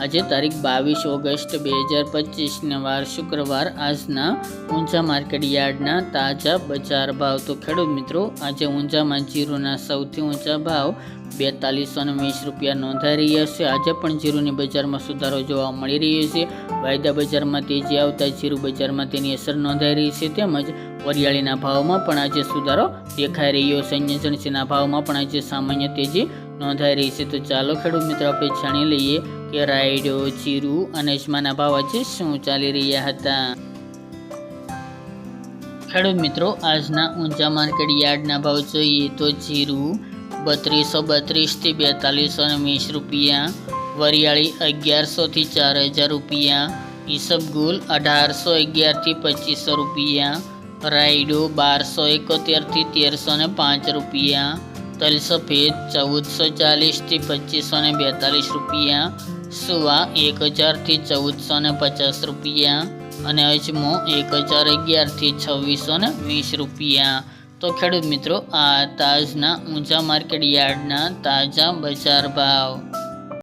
આજે તારીખ બાવીસ ઓગસ્ટ બે હજાર પચીસને વાર શુક્રવાર આજના ઊંચા માર્કેટ યાર્ડના તાજા બજાર ભાવ. તો ખેડૂત મિત્રો, આજે ઊંચામાં જીરુના સૌથી ઊંચા ભાવ બેતાલીસો ને વીસ રૂપિયા નોંધાઈ રહ્યા છે. આજે પણ જીરુની બજારમાં સુધારો જોવા મળી રહ્યો છે. વાયદા બજારમાં તેજી આવતા જીરુ બજારમાં તેની અસર નોંધાઈ રહી છે. તેમજ વરિયાળીના ભાવમાં પણ આજે સુધારો દેખાઈ રહ્યો છે. સંયોજનસીના ભાવમાં પણ આજે સામાન્ય તેજી નોંધાઈ રહી છે. તો ચાલો ખેડૂત મિત્રો, આપણે જાણી લઈએ કે રાયડો, જીરું અને અજમાના ભાવ આજે શું ચાલી રહ્યા હતા. ખેડૂત મિત્રો, આજના ઊંચા માર્કેટ યાર્ડના ભાવ જોઈએ તો જીરું બત્રીસો બત્રીસથી બેતાલીસો ને વીસ રૂપિયા, વરિયાળી અગિયારસોથી ચાર હજાર રૂપિયા ઈસબગુલ અઢારસો અગિયારથી પચીસો રૂપિયા, રાયડો બારસો એકોતેરથી તેરસો ને પાંચ રૂપિયા તલ સફેદ ચૌદસો ચાલીસથી પચીસો ને બેતાલીસ રૂપિયા, સુવા એક હજારથી ચૌદસો ને પચાસ રૂપિયા અને અજમો એક હજાર અગિયારથી છવ્વીસો ને વીસ રૂપિયા. તો ખેડૂત મિત્રો, આ તાજના ઊંચા માર્કેટ યાર્ડના તાજા બજાર ભાવ.